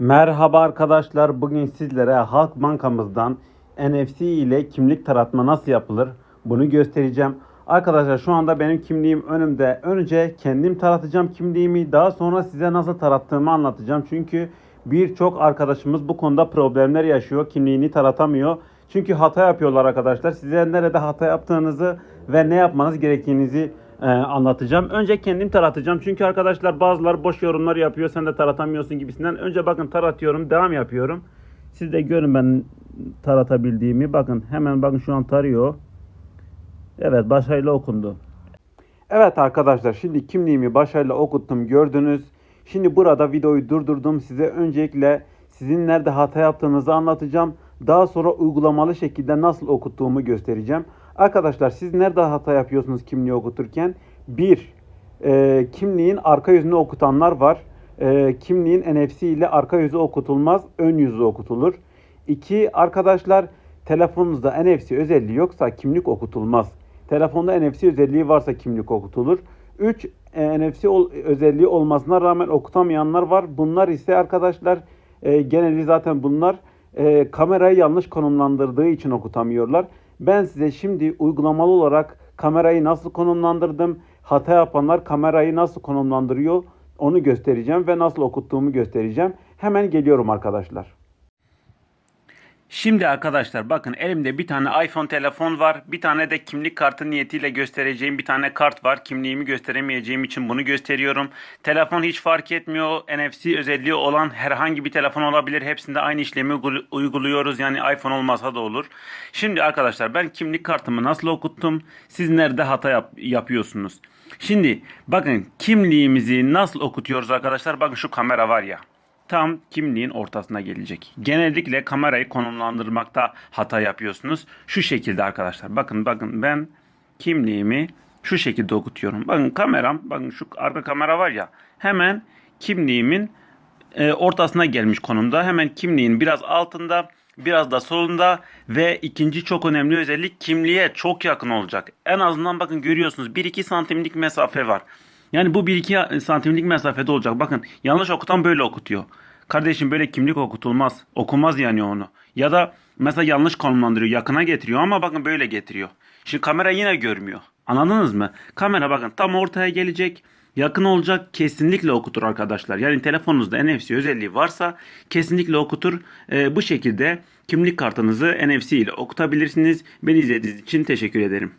Merhaba arkadaşlar. Bugün sizlere Halk Bankamızdan NFC ile kimlik taratma nasıl yapılır bunu göstereceğim. Arkadaşlar şu anda benim kimliğim önümde. Önce kendim taratacağım kimliğimi. Daha sonra size nasıl tarattığımı anlatacağım. Çünkü birçok arkadaşımız bu konuda problemler yaşıyor. Kimliğini taratamıyor. Çünkü hata yapıyorlar arkadaşlar. Size nerede hata yaptığınızı ve ne yapmanız gerektiğinizi e, anlatacağım. Önce kendim taratacağım. Çünkü arkadaşlar bazıları boş yorumlar yapıyor. Sen de taratamıyorsun gibisinden. Önce bakın taratıyorum. Devam yapıyorum. Siz de görün ben taratabildiğimi. Bakın hemen bakın şu an tarıyor. Evet başarıyla okundu. Evet arkadaşlar şimdi kimliğimi başarıyla okuttum gördünüz. Şimdi burada videoyu durdurdum. Size öncelikle sizin nerede hata yaptığınızı anlatacağım. Daha sonra uygulamalı şekilde nasıl okuttuğumu göstereceğim. Arkadaşlar siz nerede hata yapıyorsunuz kimliği okuturken? Bir, e, kimliğin arka yüzünü okutanlar var. E, kimliğin NFC ile arka yüzü okutulmaz, ön yüzü okutulur. İki, arkadaşlar telefonunuzda NFC özelliği yoksa kimlik okutulmaz. Telefonda NFC özelliği varsa kimlik okutulur. 3. NFC ol- özelliği olmasına rağmen okutamayanlar var. Bunlar ise arkadaşlar e, geneli zaten bunlar e, kamerayı yanlış konumlandırdığı için okutamıyorlar. Ben size şimdi uygulamalı olarak kamerayı nasıl konumlandırdım, hata yapanlar kamerayı nasıl konumlandırıyor onu göstereceğim ve nasıl okuttuğumu göstereceğim. Hemen geliyorum arkadaşlar. Şimdi arkadaşlar bakın elimde bir tane iPhone telefon var. Bir tane de kimlik kartı niyetiyle göstereceğim bir tane kart var. Kimliğimi gösteremeyeceğim için bunu gösteriyorum. Telefon hiç fark etmiyor. NFC özelliği olan herhangi bir telefon olabilir. Hepsinde aynı işlemi uygul- uyguluyoruz. Yani iPhone olmasa da olur. Şimdi arkadaşlar ben kimlik kartımı nasıl okuttum? Siz nerede hata yap- yapıyorsunuz? Şimdi bakın kimliğimizi nasıl okutuyoruz arkadaşlar? Bakın şu kamera var ya tam kimliğin ortasına gelecek. Genellikle kamerayı konumlandırmakta hata yapıyorsunuz. Şu şekilde arkadaşlar. Bakın bakın ben kimliğimi şu şekilde okutuyorum. Bakın kameram, bakın şu arka kamera var ya. Hemen kimliğimin e, ortasına gelmiş konumda. Hemen kimliğin biraz altında, biraz da solunda ve ikinci çok önemli özellik kimliğe çok yakın olacak. En azından bakın görüyorsunuz 1-2 santimlik mesafe var. Yani bu 1-2 santimlik mesafede olacak. Bakın yanlış okutan böyle okutuyor. Kardeşim böyle kimlik okutulmaz. Okumaz yani onu. Ya da mesela yanlış konumlandırıyor. Yakına getiriyor ama bakın böyle getiriyor. Şimdi kamera yine görmüyor. Anladınız mı? Kamera bakın tam ortaya gelecek. Yakın olacak kesinlikle okutur arkadaşlar. Yani telefonunuzda NFC özelliği varsa kesinlikle okutur. Ee, bu şekilde kimlik kartınızı NFC ile okutabilirsiniz. Beni izlediğiniz için teşekkür ederim.